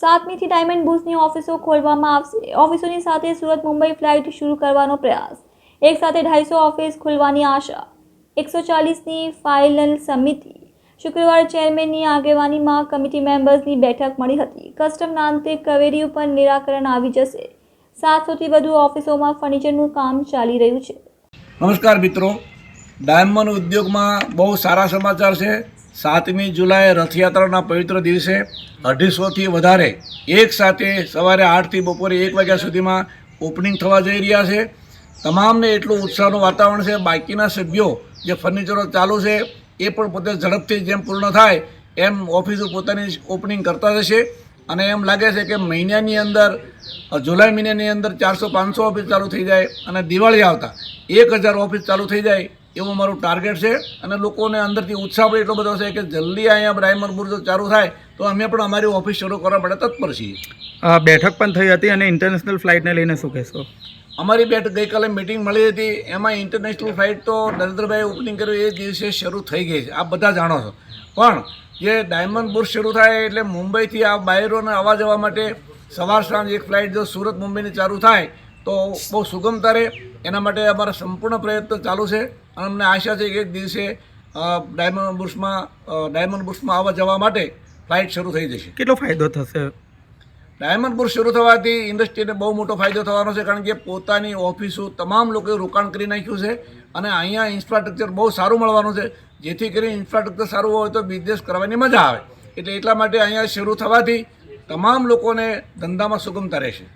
સાતમીથી diamond બુસની ઓફિસો ખોલવામાં આવશે. ઓફિસોની સાથે સુરત મુંબઈ ફ્લાઇટ શરૂ કરવાનો પ્રયાસ. એક સાથે ઢાઈસો ઓફિસ ખોલવાની આશા. એકસો ચાલીસની ફાઇનલ સમિતિ. શુક્રવારે ચેરમેનની આગેવાનીમાં કમિટી મેમ્બર્સની બેઠક મળી હતી. કસ્ટમ અંતે કવેરી ઉપર નિરાકરણ આવી જશે. સાતસોથી વધુ ઓફિસોમાં ફર્નિચરનું કામ ચાલી રહ્યું છે. નમસ્કાર મિત્રો. ડાયમંડ ઉદ્યોગમાં બહુ સારા સમાચાર છે. સાતમી જુલાઈ રથયાત્રાના પવિત્ર દિવસે અઢીસોથી વધારે એક સાથે સવારે આઠથી બપોરે એક વાગ્યા સુધીમાં ઓપનિંગ થવા જઈ રહ્યા છે. તમામને એટલું ઉત્સાહનું વાતાવરણ છે. બાકીના સભ્યો જે ફર્નિચરો ચાલુ છે, એ પણ પોતે ઝડપથી જેમ પૂર્ણ થાય એમ ઓફિસો પોતાની ઓપનિંગ કરતા જશે. અને એમ લાગે છે કે મહિનાની અંદર, જુલાઈ મહિનાની અંદર ચારસો પાંચસો ઓફિસ ચાલુ થઈ જાય અને દિવાળી આવતા એક હજાર ઓફિસ ચાલુ થઈ જાય. એવું મારું ટાર્ગેટ છે અને લોકોને અંદરથી ઉત્સાહ પણ એટલો બધો છે કે જલ્દી અહીંયા બ્રાહ્મણ મુહૂર્ત ચાલુ થાય તો અમે પણ અમારી ઓફિસ શરૂ કરવા માટે તત્પર છીએ. બેઠક પણ થઈ હતી અને ઇન્ટરનેશનલ ફ્લાઇટને લઈને શું કહેશો? અમારી બેઠક ગઈકાલે મિટિંગ મળી હતી એમાં ઇન્ટરનેશનલ ફ્લાઇટ તો નરેન્દ્રભાઈ ઓપનિંગ કર્યું એ દિવસે શરૂ થઈ ગઈ છે. આપ બધા જાણો છો. પણ જે ડાયમંડ બુર્સ શરૂ થાય એટલે મુંબઈથી આ બાયરોને આવવા જવા માટે સવાર સાંજ એક ફ્લાઇટ જો સુરત મુંબઈની ચાલુ થાય તો બહુ સુગમતા રહે. એના માટે અમારા સંપૂર્ણ પ્રયત્ન ચાલુ છે. અને અમને આશા છે કે એક દિવસે ડાયમંડ બુર્સમાં ડાયમંડ બુર્સમાં આવવા જવા માટે ફ્લાઇટ શરૂ થઈ જશે. કેટલો ફાયદો થશે? ડાયમંડ બુર્સ શરૂ થવાથી ઇન્ડસ્ટ્રીને બહુ મોટો ફાયદો થવાનો છે કારણ કે પોતાની ઓફિસો તમામ લોકોએ રોકાણ કરી નાખ્યું છે અને અહીંયા ઇન્ફ્રાસ્ટ્રક્ચર બહુ સારું મળવાનું છે. જેથી કરીને ઇન્ફ્રાસ્ટ્રક્ચર સારું હોય તો બિઝનેસ કરવાની મજા આવે. એટલે એટલા માટે અહીંયા શરૂ થવાથી તમામ લોકોને ધંધામાં સુગમતા રહેશે.